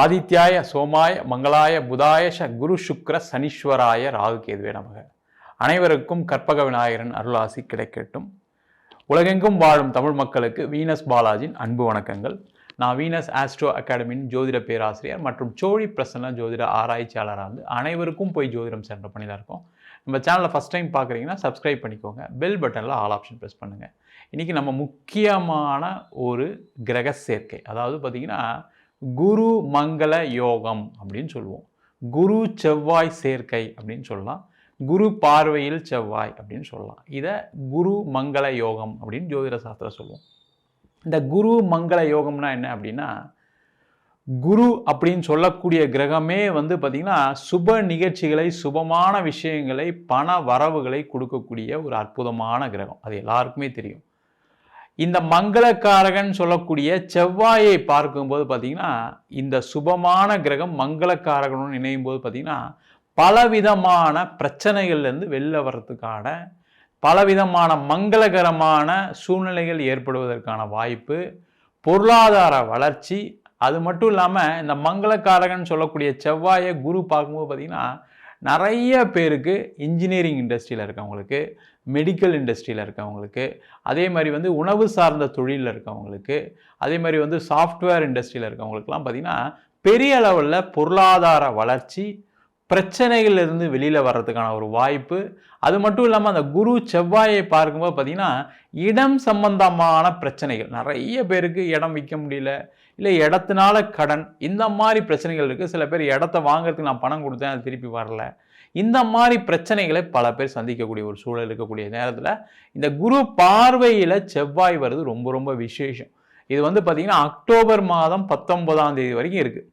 ஆதித்யாய சோமாய மங்களாய புதாய ச குரு சுக்ர சனீஸ்வராய ராகு கேதுவே நமக. அனைவருக்கும் கற்பக விநாயகரன் அருளாசி கிடைக்கட்டும். உலகெங்கும் வாழும் தமிழ் மக்களுக்கு வீனஸ் பாலாஜின் அன்பு வணக்கங்கள். நான் வீனஸ் ஆஸ்ட்ரோ அகாடமியின் ஜோதிட பேராசிரியர் மற்றும் சோழி பிரசன்ன ஜோதிட ஆராய்ச்சியாளராக இருந்து அனைவருக்கும் போய் ஜோதிடம் சென்ற பணியில் இருக்கோம். நம்ம சேனலை ஃபஸ்ட் டைம் பார்க்குறீங்கன்னா சப்ஸ்கிரைப் பண்ணிக்கோங்க. பெல் பட்டனில் ஆல் ஆப்ஷன் ப்ரெஸ் பண்ணுங்கள் இன்றைக்கி நம்ம முக்கியமான ஒரு கிரக சேர்க்கை. அதாவது பார்த்திங்கன்னா குரு மங்கள யோகம் அப்படின்னு சொல்லுவோம். குரு செவ்வாய் சேர்க்கை அப்படின்னு சொல்லலாம். குரு பார்வையில் செவ்வாய் அப்படின்னு சொல்லலாம். இதை குரு மங்கள யோகம் அப்படின்னு ஜோதிட சாஸ்திரம் சொல்லுவோம். இந்த குரு மங்கள யோகம்னா என்ன அப்படின்னா குரு அப்படின்னு சொல்லக்கூடிய கிரகமே வந்து பார்த்திங்கன்னா சுப நிகழ்ச்சிகளை சுபமான விஷயங்களை பண வரவுகளை கொடுக்கக்கூடிய ஒரு அற்புதமான கிரகம். அது எல்லாருக்குமே தெரியும். இந்த மங்களக்காரகன் சொல்லக்கூடிய செவ்வாயை பார்க்கும்போது பார்த்தீங்கன்னா இந்த சுபமான கிரகம் மங்களக்காரகனும் நினையும் போது பார்த்தீங்கன்னா பலவிதமான பிரச்சனைகள்லேருந்து வெளில வர்றதுக்கான பலவிதமான மங்களகரமான சூழ்நிலைகள் ஏற்படுவதற்கான வாய்ப்பு பொருளாதார வளர்ச்சி அது மட்டும் இல்லாமல் இந்த மங்களக்காரகன் சொல்லக்கூடிய செவ்வாயை குரு பார்க்கும்போது பார்த்திங்கன்னா நிறைய பேருக்கு இன்ஜினியரிங் இண்டஸ்ட்ரியில் இருக்கவங்களுக்கு மெடிக்கல் இண்டஸ்ட்ரியில் இருக்கவங்களுக்கு அதே மாதிரி வந்து உணவு சார்ந்த தொழிலில் இருக்கவங்களுக்கு அதே மாதிரி வந்து சாஃப்ட்வேர் இண்டஸ்ட்ரியில் இருக்கவங்களுக்குலாம் பார்த்திங்கன்னா பெரிய அளவில் பொருளாதார வளர்ச்சி பிரச்சனைகள்லேருந்து வெளியில் வர்றதுக்கான ஒரு வாய்ப்பு. அது மட்டும் இல்லாமல் அந்த குரு செவ்வாயை பார்க்கும்போது பார்த்திங்கன்னா இடம் சம்பந்தமான பிரச்சனைகள். நிறைய பேருக்கு இடம் விற்க முடியல இல்லை இடத்தினால கடன் இந்த மாதிரி பிரச்சனைகள் இருக்குது சில பேர் இடத்த வாங்குறதுக்கு நான் பணம் கொடுத்தேன் அது திருப்பி வரல. இந்த மாதிரி பிரச்சனைகளை பல பேர் சந்திக்கக்கூடிய ஒரு சூழல் இருக்கக்கூடிய நேரத்தில் இந்த குரு பார்வையில் செவ்வாய் வருது ரொம்ப ரொம்ப விசேஷம். இது வந்து பார்த்திங்கன்னா அக்டோபர் மாதம் பத்தொன்பதாம் தேதி வரைக்கும் இருக்குது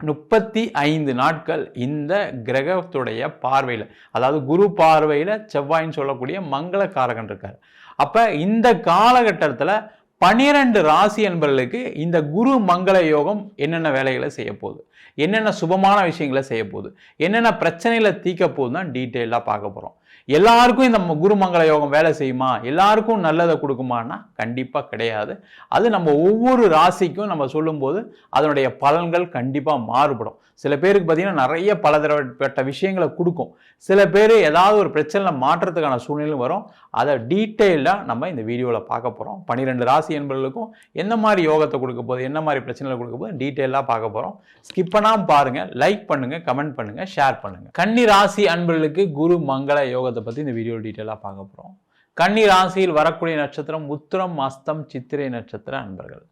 முப்பத்தி ஐந்து நாட்கள் இந்த கிரகத்துடைய பார்வையில் அதாவது குரு பார்வையில் செவ்வாயின்னு சொல்லக்கூடிய மங்கள காரகன் இருக்கார். அப்போ இந்த காலகட்டத்தில் பனிரெண்டு ராசி என்பவர்களுக்கு இந்த குரு மங்கள யோகம் என்னென்ன வேலைகளை செய்ய போகுது? என்னென்ன சுபமான விஷயங்களை செய்ய போகுது? என்னென்ன பிரச்சனைகளை தீக்க போகுது தான் டீட்டெயிலாக பார்க்க போகிறோம் எல்லாருக்கும் இந்த குருமங்கள யோகம் வேலை செய்யுமா? எல்லாருக்கும் நல்லதை கொடுக்குமான்னா கண்டிப்பாக கிடையாது. அது நம்ம ஒவ்வொரு ராசிக்கும் நம்ம சொல்லும்போது அதனுடைய பலன்கள் கண்டிப்பாக மாறுபடும். சில பேருக்கு பார்த்திங்கன்னா நிறைய பலதரப்பட்ட விஷயங்களை கொடுக்கும். சில பேர் ஏதாவது ஒரு பிரச்சனை மாற்றத்துக்கான சூழ்நிலையும் வரும். அதை டீட்டெயிலாக நம்ம இந்த வீடியோவில் பார்க்க போகிறோம் பன்னிரெண்டு ராசி என்பவர்களுக்கும் என்ன மாதிரி யோகத்தை கொடுக்க போகுது என்ன மாதிரி பிரச்சனைகளை கொடுக்க போது டீட்டெயிலாக பார்க்க போகிறோம் ஸ்கிப் பண்ணாமல் பாருங்கள் லைக் பண்ணுங்கள் கமெண்ட் பண்ணுங்கள் ஷேர் பண்ணுங்கள் கன்னி ராசி அன்பர்களுக்கு குரு மங்கள யோகத்தை பற்றி இந்த வீடியோ டீட்டெயிலாக பார்க்க போகிறோம் கன்னி ராசியில் வரக்கூடிய நட்சத்திரம் உத்திரம் அஸ்தம் சித்திரை நட்சத்திர அன்பர்கள்.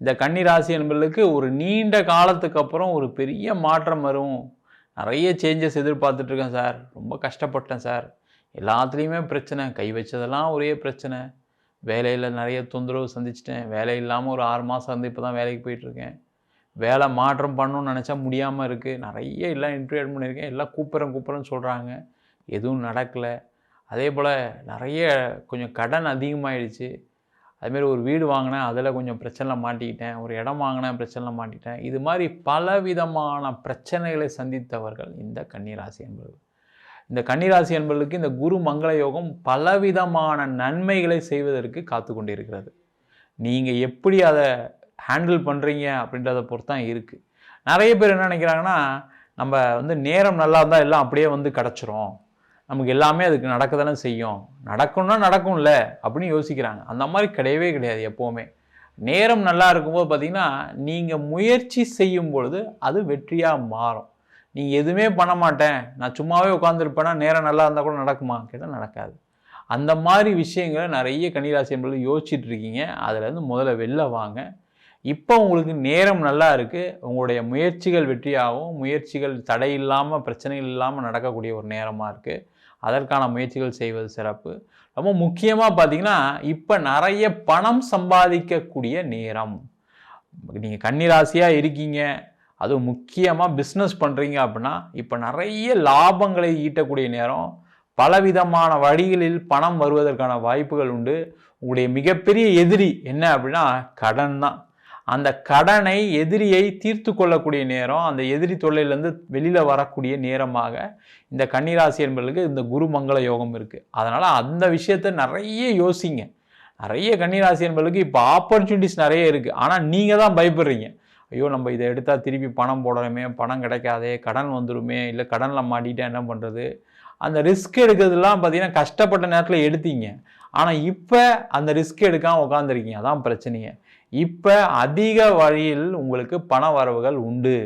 இந்த கன்னி ராசி என்பர்களுக்கு ஒரு நீண்ட காலத்துக்கு அப்புறம் ஒரு பெரிய மாற்றம் வரும். நிறைய சேஞ்சஸ் எதிர்பார்த்துட்ருக்கேன் சார். ரொம்ப கஷ்டப்பட்டேன் சார். எல்லாத்துலேயுமே பிரச்சனை. கை வச்சதெல்லாம் ஒரே பிரச்சனை. வேலையில் நிறைய தொந்தரவு சந்திச்சிட்டேன். வேலை இல்லாமல் ஒரு ஆறு மாதம் வந்து இப்போ தான் வேலைக்கு போயிட்டுருக்கேன். வேலை மாற்றம் பண்ணணும்னு நினச்சா முடியாமல் இருக்குது நிறைய எல்லாம் இன்டர்வியூ அட் பண்ணியிருக்கேன். எல்லாம் கூப்பிட்றேன் கூப்பிட்றேன்னு சொல்கிறாங்க எதுவும் நடக்கலை. அதே போல் நிறைய கொஞ்சம் கடன் அதிகமாகிடுச்சு அதுமாரி ஒரு வீடு வாங்கினேன். அதில் கொஞ்சம் பிரச்சனையில் மாட்டிக்கிட்டேன். ஒரு இடம் வாங்கினேன் பிரச்சனையில் மாட்டிக்கிட்டேன். இது மாதிரி பலவிதமான பிரச்சனைகளை சந்தித்தவர்கள் இந்த கன்னிராசி என்பது இந்த கன்னிராசி அன்பர்களுக்கு இந்த குரு மங்கள யோகம் பலவிதமான நன்மைகளை செய்வதற்கு காத்து கொண்டிருக்கிறது. நீங்கள் எப்படி அதை ஹேண்டில் பண்ணுறீங்க அப்படின்றத பொறுத்து தான் இருக்குது நிறைய பேர் என்ன நினைக்கிறாங்கன்னா நம்ம வந்து நேரம் நல்லா இருந்தால் எல்லாம் அப்படியே வந்து கிடச்சிரும். நமக்கு எல்லாமே அதுக்கு நடக்க தானே செய்யும். நடக்கும்னா நடக்கும்ல அப்படின்னு யோசிக்கிறாங்க. அந்த மாதிரி கிடையவே கிடையாது எப்போவுமே. நேரம் நல்லா இருக்கும்போது பார்த்தீங்கன்னா நீங்கள் முயற்சி செய்யும் பொழுது அது வெற்றியாக மாறும். நீங்கள் எதுவுமே பண்ண மாட்டேன். நான் சும்மாவே உட்காந்துருப்பேன்னா நேரம் நல்லா இருந்தால் கூட நடக்குமா? கேட்டால் நடக்காது. அந்த மாதிரி விஷயங்களை நிறைய கன்னிராசி என்பது யோசிச்சுட்டு இருக்கீங்க. அதுலேருந்து முதல்ல வெளில வாங்க. இப்போ உங்களுக்கு நேரம் நல்லா இருக்குது உங்களுடைய முயற்சிகள் வெற்றியாகவும் முயற்சிகள் தடை இல்லாமல் பிரச்சனைகள் இல்லாமல் நடக்கக்கூடிய ஒரு நேரமாக இருக்குது அதற்கான முயற்சிகள் செய்வது சிறப்பு. ரொம்ப முக்கியமாக பார்த்தீங்கன்னா இப்போ நிறைய பணம் சம்பாதிக்கக்கூடிய நேரம். நீங்கள் கன்னிராசியாக இருக்கீங்க. அதுவும் முக்கியமாக பிஸ்னஸ் பண்ணுறீங்க அப்படின்னா இப்போ நிறைய லாபங்களை ஈட்டக்கூடிய நேரம் பலவிதமான வழிகளில் பணம் வருவதற்கான வாய்ப்புகள் உண்டு. உங்களுடைய மிகப்பெரிய எதிரி என்ன அப்படின்னா கடன் தான். அந்த கடனை எதிரியை தீர்த்து கொள்ளக்கூடிய நேரம் அந்த எதிரி தொல்லையிலேருந்து வெளியில் வரக்கூடிய நேரமாக இந்த கன்னிராசி என்பதற்கு இந்த குரு மங்கள யோகம் இருக்குது அதனால் அந்த விஷயத்தை நிறைய யோசிங்க. நிறைய கன்னிராசி என்பதற்கு இப்போ ஆப்பர்ச்சுனிட்டிஸ் நிறைய இருக்குது ஆனால் நீங்கள் தான் பயப்படுறீங்க. ஐயோ நம்ம இதை எடுத்தால் திருப்பி பணம் போடணுமே பணம் கிடைக்காதே கடன் வந்துடுமே இல்லை கடனில் மாட்டிட்டா என்ன பண்ணுறது அந்த ரிஸ்க் எடுக்கிறதுலாம் பார்த்தீங்கன்னா கஷ்டப்பட்ட நேரத்தில் எடுத்தீங்க. ஆனால் இப்போ அந்த ரிஸ்க் எடுக்காமல் உட்காந்துருக்கீங்க அதான் பிரச்சனையே. இப்போ அதிக வழியில் உங்களுக்கு பண வரவுகள் உண்டு.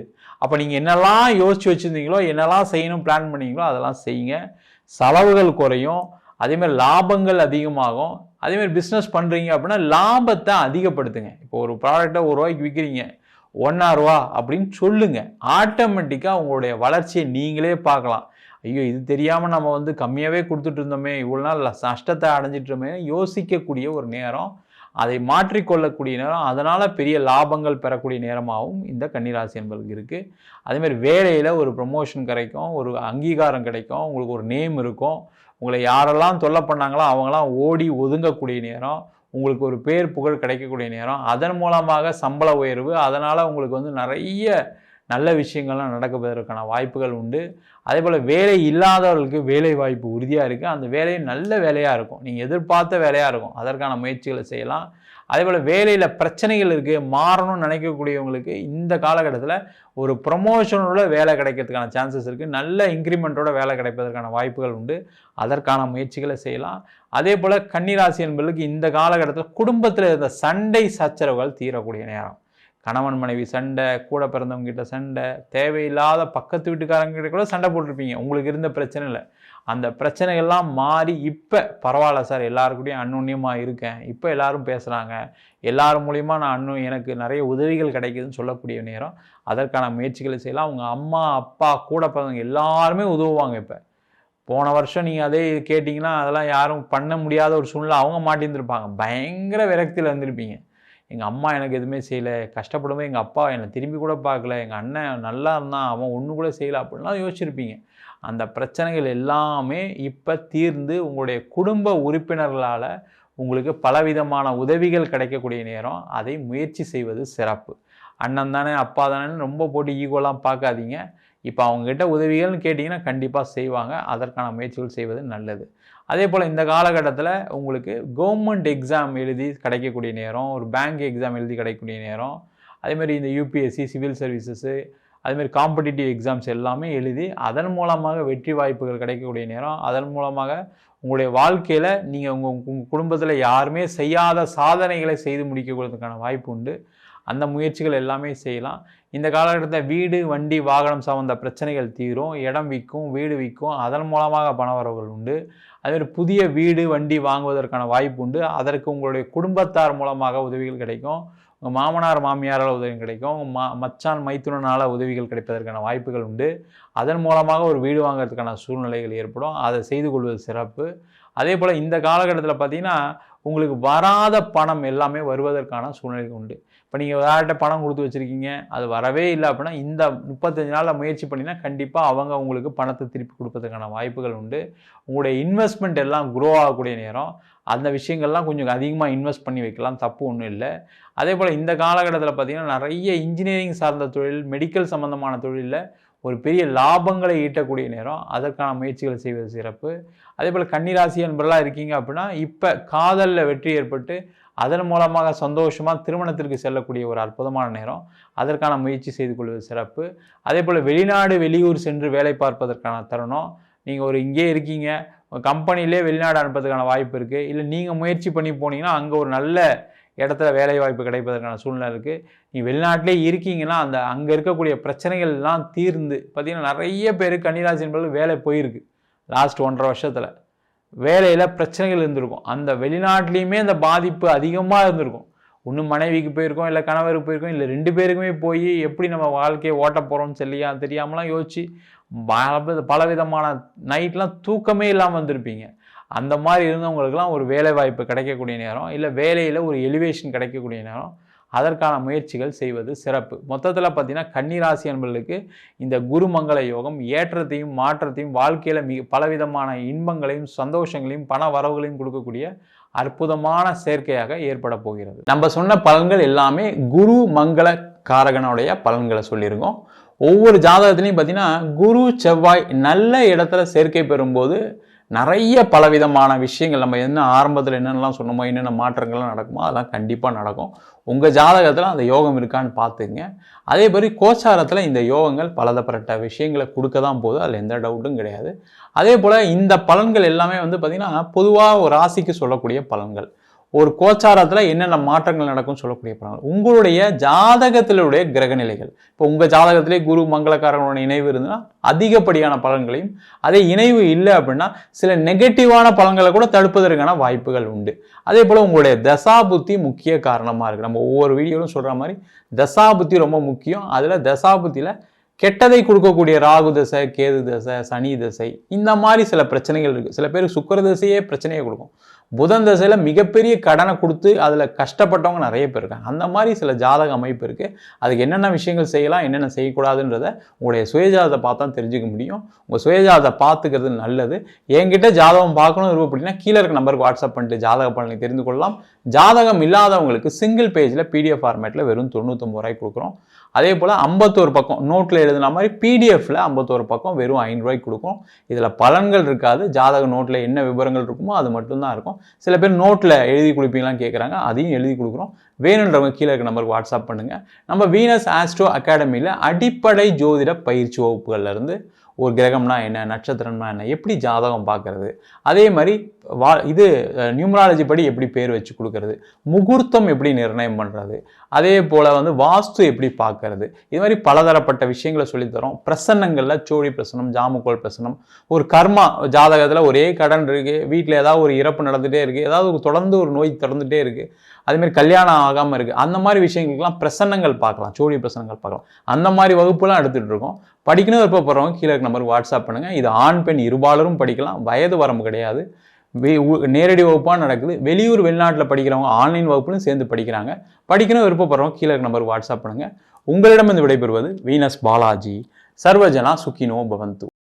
அப்போ நீங்கள் என்னெல்லாம் யோசித்து வச்சுருந்தீங்களோ என்னெல்லாம் செய்யணும் பிளான் பண்ணீங்களோ அதெல்லாம் செய்யுங்க. செலவுகள் குறையும். அதேமாதிரி லாபங்கள் அதிகமாகும். அதேமாதிரி பிஸ்னஸ் பண்ணுறீங்க அப்படின்னா லாபத்தை அதிகப்படுத்துங்க. இப்போ ஒரு ப்ராடக்டை ஒரு ரூபாய்க்கு விற்கிறீங்க ஒன்றா ரூபா அப்படின்னு சொல்லுங்க. ஆட்டோமேட்டிக்காக உங்களுடைய வளர்ச்சியை நீங்களே பார்க்கலாம். ஐயோ இது தெரியாமல் நம்ம வந்து கம்மியாகவே கொடுத்துட்டு இருந்தோமே இவ்வளோ நாள் நஷ்டத்தை அடைஞ்சிட்டோமே யோசிக்கக்கூடிய ஒரு நேரம் அதை மாற்றிக்கொள்ளக்கூடிய நேரம் அதனால் பெரிய லாபங்கள் பெறக்கூடிய நேரமாகவும் இந்த கன்னிராசி என்பதுக்கு இருக்குது அதேமாதிரி வேலையில் ஒரு ப்ரமோஷன் கிடைக்கும் ஒரு அங்கீகாரம் கிடைக்கும் உங்களுக்கு ஒரு நேம் இருக்கும். உங்களை யாரெல்லாம் தொல்லை பண்ணாங்களோ அவங்களாம் ஓடி ஒதுங்கக்கூடிய நேரம். உங்களுக்கு ஒரு பேர் புகழ் கிடைக்கக்கூடிய நேரம். அதன் மூலமாக சம்பள உயர்வு அதனால் உங்களுக்கு வந்து நிறைய நல்ல விஷயங்கள்லாம் நடக்குவதற்கான வாய்ப்புகள் உண்டு. அதே போல் வேலை இல்லாதவர்களுக்கு வேலை வாய்ப்பு உறுதியாக இருக்குது அந்த வேலையும் நல்ல வேலையாக இருக்கும். நீங்கள் எதிர்பார்த்த வேலையாக இருக்கும். அதற்கான முயற்சிகளை செய்யலாம். அதே போல் வேலையில் பிரச்சனைகள் இருக்குது மாறணும்னு நினைக்கக்கூடியவங்களுக்கு இந்த காலகட்டத்தில் ஒரு ப்ரொமோஷனோட வேலை கிடைக்கிறதுக்கான சான்சஸ் இருக்குது நல்ல இன்க்ரிமெண்ட்டோட வேலை கிடைப்பதற்கான வாய்ப்புகள் உண்டு. அதற்கான முயற்சிகளை செய்யலாம். அதே போல் கன்னிராசி என்பதற்கு இந்த காலகட்டத்தில் குடும்பத்தில் இருந்த சண்டை சச்சரவுகள் தீரக்கூடிய நேரம். கணவன் மனைவி சண்டை கூட பிறந்தவங்க கிட்ட சண்டை தேவையில்லாத பக்கத்து வீட்டுக்காரங்க கிட்ட கூட சண்டை போட்டிருப்பீங்க. உங்களுக்கு இருந்த பிரச்சனை இல்லை அந்த பிரச்சனைகள்லாம் மாறி இப்போ பரவாயில்ல சார் எல்லாருக்கூடையும் அன்னுண்ணியமாக இருக்கேன். இப்போ எல்லாரும் பேசுகிறாங்க எல்லார் மூலியமாக நான் அன்னும் எனக்கு நிறைய உதவிகள் கிடைக்குதுன்னு சொல்லக்கூடிய நேரம். அதற்கான முயற்சிகளை செய்யலாம். அவங்க அம்மா அப்பா கூட பிறந்தவங்க எல்லாருமே உதவுவாங்க இப்போ. போன வருஷம் நீங்கள் அதே கேட்டிங்கன்னா அதெல்லாம் யாரும் பண்ண முடியாத ஒரு சூழ்நிலை அவங்க மாட்டியிருந்துருப்பாங்க. பயங்கர விரக்தியில் இருந்திருப்பீங்க. எங்கள் அம்மா எனக்கு எதுவுமே செய்யலை. கஷ்டப்படும்போது எங்கள் அப்பா என்னை திரும்பி கூட பார்க்கல. எங்கள் அண்ணன் நல்லா இருந்தான். அவன் ஒன்று கூட செய்யலை. அப்படின்லாம் யோசிச்சிருப்பீங்க. அந்த பிரச்சனைகள் எல்லாமே இப்போ தீர்ந்து உங்களுடைய குடும்ப உறுப்பினர்களால் உங்களுக்கு பலவிதமான உதவிகள் கிடைக்கக்கூடிய நேரம். அதை முயற்சி செய்வது சிறப்பு. அண்ணன் தானே அப்பா தானேன்னு ரொம்ப போட்டு ஈகோலாம் பார்க்காதீங்க. இப்போ அவங்ககிட்ட உதவிகள்னு கேட்டிங்கன்னா கண்டிப்பாக செய்வாங்க. அதற்கான முயற்சிகள் செய்வது நல்லது. அதே போல் இந்த காலகட்டத்தில் உங்களுக்கு கவர்மெண்ட் எக்ஸாம் எழுதி கிடைக்கக்கூடிய நேரம் ஒரு பேங்க் எக்ஸாம் எழுதி கிடைக்கக்கூடிய நேரம். அதேமாதிரி இந்த யூபிஎஸ்சி சிவில் சர்வீசஸ்ஸு அதுமாரி காம்படிட்டிவ் எக்ஸாம்ஸ் எல்லாமே எழுதி அதன் மூலமாக வெற்றி வாய்ப்புகள் கிடைக்கக்கூடிய நேரம். அதன் மூலமாக உங்களுடைய வாழ்க்கையில் நீங்கள் உங்கள் உங்கள் குடும்பத்தில் யாருமே செய்யாத சாதனைகளை செய்து முடிக்கக்கூடியதுக்கான வாய்ப்பு உண்டு. அந்த முயற்சிகள் எல்லாமே செய்யலாம். இந்த காலகட்டத்தில் வீடு வண்டி வாகனம் சார்ந்த பிரச்சனைகள் தீரும். இடம் விற்கும் வீடு விற்கும். அதன் மூலமாக பணவரவுகள் உண்டு. அதேமாதிரி புதிய வீடு வண்டி வாங்குவதற்கான வாய்ப்பு உண்டு. அதற்கு உங்களுடைய குடும்பத்தார் மூலமாக உதவிகள் கிடைக்கும். உங்கள் மாமனார் மாமியாரால் உதவி கிடைக்கும். உங்கள் மா மச்சான் மைத்துனனால் உதவிகள் கிடைப்பதற்கான வாய்ப்புகள் உண்டு. அதன் மூலமாக ஒரு வீடு வாங்குறதுக்கான சூழ்நிலைகள் ஏற்படும். அதை செய்து கொள்வது சிறப்பு. அதே போல் இந்த காலகட்டத்தில் பார்த்திங்கன்னா உங்களுக்கு வராத பணம் எல்லாமே வருவதற்கான சூழ்நிலைகள் உண்டு. இப்போ நீங்கள் யார்கிட்ட பணம் கொடுத்து வச்சுருக்கீங்க? அது வரவே இல்லை அப்படின்னா இந்த முப்பத்தஞ்சு நாளில் முயற்சி பண்ணினா கண்டிப்பாக அவங்க உங்களுக்கு பணத்தை திருப்பி கொடுப்பதற்கான வாய்ப்புகள் உண்டு. உங்களுடைய இன்வெஸ்ட்மெண்ட் எல்லாம் குரோ ஆகக்கூடிய நேரம். அந்த விஷயங்கள்லாம் கொஞ்சம் அதிகமாக இன்வெஸ்ட் பண்ணி வைக்கலாம் தப்பு ஒன்றும் இல்லை. அதே போல் இந்த காலகட்டத்தில் பார்த்திங்கன்னா நிறைய இன்ஜினியரிங் சார்ந்த தொழில் மெடிக்கல் சம்மந்தமான தொழிலில் ஒரு பெரிய லாபங்களை ஈட்டக்கூடிய நேரம். அதற்கான முயற்சிகள் செய்வது சிறப்பு. அதே போல் கன்னிராசி என்பதெல்லாம் இருக்கீங்க அப்படின்னா இப்போ காதலில் வெற்றி ஏற்பட்டு அதன் மூலமாக சந்தோஷமாக திருமணத்திற்கு செல்லக்கூடிய ஒரு அற்புதமான நேரம். அதற்கான முயற்சி செய்து கொள்வது சிறப்பு. அதே போல் வெளிநாடு வெளியூர் சென்று வேலை பார்ப்பதற்கான தருணம். நீங்கள் ஒரு இங்கே இருக்கீங்க. கம்பெனிலே வெளிநாடு அனுப்புறதுக்கான வாய்ப்பு இருக்குது இல்லை நீங்கள் முயற்சி பண்ணி போனீங்கன்னா அங்கே ஒரு நல்ல இடத்துல வேலை வாய்ப்பு கிடைப்பதற்கான சூழ்நிலை இருக்குது நீ வெளிநாட்டிலே இருக்கீங்கன்னா அந்த அங்கே இருக்கக்கூடிய பிரச்சனைகள்லாம் தீர்ந்து பார்த்திங்கன்னா நிறைய பேர் கன்னிராசி என்பது வேலை போயிருக்கு. லாஸ்ட் ஒன்றரை வருஷத்தில். வேலையில் பிரச்சனைகள் இருந்திருக்கும். அந்த வெளிநாட்டிலையுமே அந்த பாதிப்பு அதிகமாக இருந்திருக்கும். ஒன்றும் மனைவிக்கு போயிருக்கோம் இல்லை கணவருக்கு போயிருக்கோம் இல்லை ரெண்டு பேருக்குமே போய் எப்படி நம்ம வாழ்க்கையை ஓட்ட போகிறோம்னு சொல்லியா தெரியாமலாம் யோசிச்சு பல பலவிதமான நைட்லாம் தூக்கமே இல்லாமல் வந்திருப்பீங்க. அந்த மாதிரி இருந்தவங்களுக்குலாம் ஒரு வேலை வாய்ப்பு கிடைக்கக்கூடிய நேரம் இல்லை வேலையில் ஒரு எலிவேஷன் கிடைக்கக்கூடிய நேரம் அதற்கான முயற்சிகள் செய்வது சிறப்பு. மொத்தத்தில் பார்த்தீங்கன்னா கன்னிராசி என்பர்களுக்கு இந்த குருமங்கள யோகம் ஏற்றத்தையும் மாற்றத்தையும் வாழ்க்கையில் மிக பலவிதமான இன்பங்களையும் சந்தோஷங்களையும் பண வரவுகளையும் கொடுக்கக்கூடிய அற்புதமான சேர்க்கையாக ஏற்பட போகிறது. நம்ம சொன்ன பலன்கள் எல்லாமே குரு மங்கள காரகனுடைய பலன்களை சொல்லியிருக்கோம். ஒவ்வொரு ஜாதகத்துலையும் பார்த்தீங்கன்னா குரு செவ்வாய் நல்ல இடத்துல சேர்க்கை பெறும்போது நிறைய பலவிதமான விஷயங்கள். நம்ம என்ன ஆரம்பத்தில் என்னென்னலாம் சொன்னோமோ என்னென்ன மாற்றங்கள்லாம் நடக்குமோ அதெல்லாம் கண்டிப்பாக நடக்கும். உங்கள் ஜாதகத்தில் அந்த யோகம் இருக்கான்னு பார்த்துங்க. அதே மாதிரி கோச்சாரத்தில் இந்த யோகங்கள் பலதப்பட்ட விஷயங்களை கொடுக்க தான் போகுது. அதில் எந்த டவுட்டும் கிடையாது. அதே போல் இந்த பலன்கள் எல்லாமே வந்து பார்த்திங்கன்னா பொதுவாக ஒரு ராசிக்கு சொல்லக்கூடிய பலன்கள். ஒரு கோச்சாரத்தில் என்னென்ன மாற்றங்கள் நடக்கும்னு சொல்லக்கூடிய பலன்கள் உங்களுடைய ஜாதகத்திலுடைய கிரக நிலைகள் இப்போ உங்கள் ஜாதகத்திலே குரு மங்களக்காரங்களோட இணைவு இருந்ததுன்னா அதிகப்படியான பலன்களையும் அதே இணைவு இல்லை அப்படின்னா சில நெகட்டிவான பலன்களை கூட தடுப்பதற்கான வாய்ப்புகள் உண்டு. அதே போல் உங்களுடைய தசாபுத்தி முக்கிய காரணமாக இருக்குது நம்ம ஒவ்வொரு வீடியோவிலும் சொல்கிற மாதிரி தசாபுத்தி ரொம்ப முக்கியம். அதில் தசாபுத்தியில் கெட்டதை கொடுக்கக்கூடிய ராகு தசை கேது தசை சனி தசை இந்த மாதிரி சில பிரச்சனைகள் இருக்குது சில பேர் சுக்கர தசையே பிரச்சனையை கொடுக்கும். புதன் தசையில் மிகப்பெரிய கடனை கொடுத்து அதில் கஷ்டப்பட்டவங்க நிறைய பேர் இருக்காங்க. அந்த மாதிரி சில ஜாதக அமைப்பு இருக்குது அதுக்கு என்னென்ன விஷயங்கள் செய்யலாம் என்னென்ன செய்யக்கூடாதுன்றத உங்களுடைய சுயஜாதத்தை பார்த்தா தெரிஞ்சுக்க முடியும். உங்கள் சுயஜாதத்தை பார்த்துக்கிறது நல்லது. என்கிட்ட ஜாதகம் பார்க்கணும் இருக்கும் அப்படின்னா கீழே இருக்க நம்பருக்கு வாட்ஸ்அப் பண்ணிட்டு ஜாதக பலனை தெரிந்து கொள்ளலாம். ஜாதகம் இல்லாதவங்களுக்கு சிங்கிள் பேஜில் பிடிஎஃப் ஃபார்மேட்டில் வெறும் தொண்ணூத்தொம்பது ரூபாய்க்கு கொடுக்குறோம். அதே போல் ஐம்பத்தோரு பக்கம் நோட்டில் எழுதுன மாதிரி பிடிஎஃபில் ஐம்பத்தோரு பக்கம் வெறும் ஐநூறுரூவாய்க்கு கொடுக்கும். இதில் பலன்கள் இருக்காது. ஜாதக நோட்டில் என்ன விவரங்கள் இருக்குமோ அது மட்டும்தான் இருக்கும். சில பேர் நோட்டில் எழுதி கொடுப்பீங்களான்னு கேட்குறாங்க அதையும் எழுதி கொடுக்குறோம். வேணுன்றவங்க கீழே இருக்க நம்பருக்கு வாட்ஸ்அப் பண்ணுங்கள் நம்ம வீனஸ் ஆஸ்ட்ரோ அகாடமியில் அடிப்படை ஜோதிட பயிற்சி வகுப்புகள்ல இருந்து ஒரு கிரகம்னா என்ன நட்சத்திரம்னா என்ன எப்படி ஜாதகம் பார்க்குறது? அதே மாதிரி வா இது நியூமராலஜி படி எப்படி பேர் வச்சு கொடுக்கறது? முகூர்த்தம் எப்படி நிர்ணயம் பண்ணுறது அதே போல் வந்து வாஸ்து எப்படி பார்க்கறது? இது மாதிரி பலதரப்பட்ட விஷயங்களை சொல்லித்தரோம் பிரசன்னங்களில் சோழி பிரசனம் ஜாமுக்கோள் பிரசனம் ஒரு கர்மா ஜாதகத்தில் ஒரே கடன் இருக்குது வீட்டில் ஏதாவது ஒரு இறப்பு நடந்துகிட்டே இருக்குது ஏதாவது ஒரு தொடர்ந்து ஒரு நோய் தொடர்ந்துகிட்டே இருக்குது அதேமாரி கல்யாணம் ஆகாமல் இருக்குது அந்த மாதிரி விஷயங்களுக்கெல்லாம் பிரசன்னங்கள் பார்க்கலாம். சோழி பிரசனங்கள் பார்க்கலாம். அந்த மாதிரி வகுப்புலாம் எடுத்துகிட்டு இருக்கோம். படிக்கணும் விருப்பப்படுறவங்க கீழே இருக்க நம்பருக்கு வாட்ஸ்அப் பண்ணுங்கள் இது ஆண் பெண் இருபாலரும் படிக்கலாம். வயது வரம்பு கிடையாது. உ- நேரடி வகுப்பாக நடக்குது. வெளியூர் வெளிநாட்டில் படிக்கிறவங்க ஆன்லைன் வகுப்புலையும் சேர்ந்து படிக்கிறாங்க. படிக்கணும் விருப்பப்படுறவங்க கீழே இருக்க நம்பருக்கு வாட்ஸ்அப் பண்ணுங்கள் உங்களிடம் விடைபெறுவது வீனஸ் பாலாஜி. சர்வஜனா சுக்கினோ பவந்து.